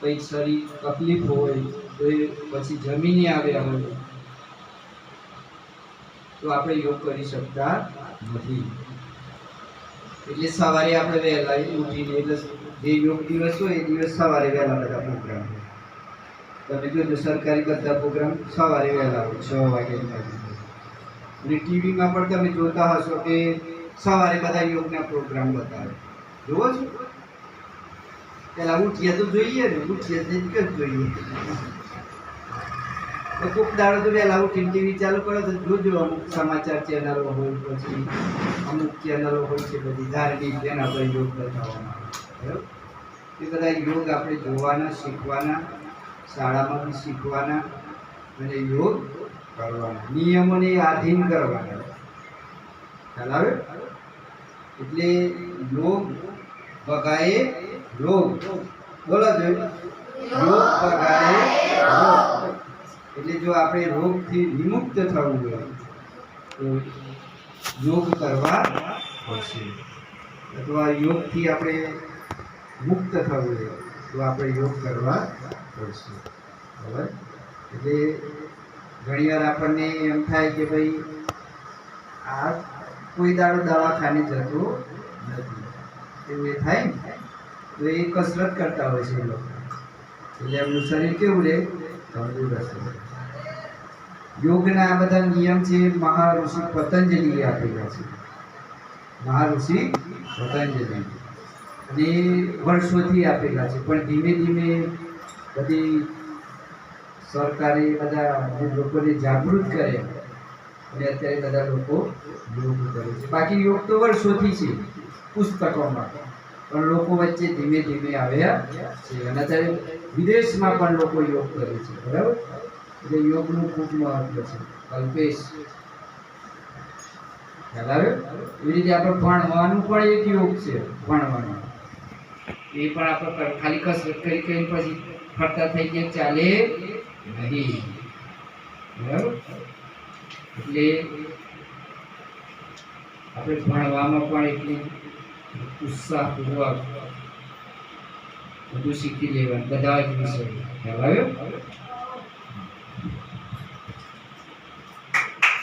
કંઈક શરીર તકલીફ હોય તો એ પછી જમીને આવ્યા હોય તો આપણે યોગ કરી શકતા નથી. એટલે સવારે આપણે વહેલા ઉઠીને, એટલે જે યોગ દિવસ હોય એ દિવસ સવારે વહેલા બધા પ્રોગ્રામ તમે જોજો, સરકારી બધા પ્રોગ્રામ સવારે વહેલા હોય, છ વાગે અને ટીવીમાં પણ તમે જોતા હશો કે સવારે બધા યોગના પ્રોગ્રામ બતાવે. જોવો છો? પેલા ઉઠીએ તો જોઈએ ને ઉઠીએ તો જોઈએ. કોક દાડો તો વહેલા ઉઠીને ટીવી ચાલુ કરો તો જોજો અમુક સમાચાર ચેનલો હોય પછી, અમુક ચેનલો હોય છે બધી ધાર્મિક તેના પર યોગ બતાવવામાં આવે. બરાબર? એ બધા યોગ આપણે જોવાના, શીખવાના, શાળામાં બી શીખવાના અને યોગ કરવાના, નિયમોને આધીન કરવાના. ખ્યાલ આવે? એટલે યોગ બગાએ રોગ. બોલો જો યોગ બગાએ રોગ. એટલે જો આપણે રોગથી વિમુક્ત થવું હોય, તો યોગ કરવા પડશે. અથવા યોગથી આપણે મુક્ત થવું હોય, તો આપણે યોગ કરવા પડશે. બરાબર? એટલે ઘણીવાર આપણને એમ થાય કે ભાઈ આ કોઈ દાડો દવાખાને જતો નથી. એ થાય ને? તો એ કસરત કરતા હોય છે એ લોકો. એટલે એમનું શરીર કેવું રહે? તંદુરસ્ત યોગના આ બધા નિયમ છે, મહાઋષિ પતંજલિએ આપેલા છે. મહાઋષિ પતંજલિ. અને વર્ષોથી આપેલા છે. પણ ધીમે ધીમે બધી સરકારે બધા લોકોને જાગૃત કરે, અને અત્યારે બધા લોકો યોગ કરે છે. બાકી યોગ તો વર્ષોથી છે. પુસ્તકોમાં પણ લોકો વચ્ચે ધીમે ધીમે આવ્યા છે. અને અત્યારે વિદેશમાં પણ લોકો યોગ કરે છે, બરાબર? એટલે યોગનું ખૂબ મહત્વ છે. કલ્પેશ ખ્યાલ આવે એવી રીતે આપણે ભણવાનું પણ એક યોગ છે, ભણવાનું. એ પણ આપણે કર- ખાલી કસરત કરી કરીને પછી ફરતા થઈ ગયા, ચાલે નહીં. બરાબર? એટલે આપણે ભણવામાં પણ એટલી ઉત્સાહપૂર્વક બધું શીખી લેવાનું બધા જ વિષય. ખ્યાલ આવ્યો?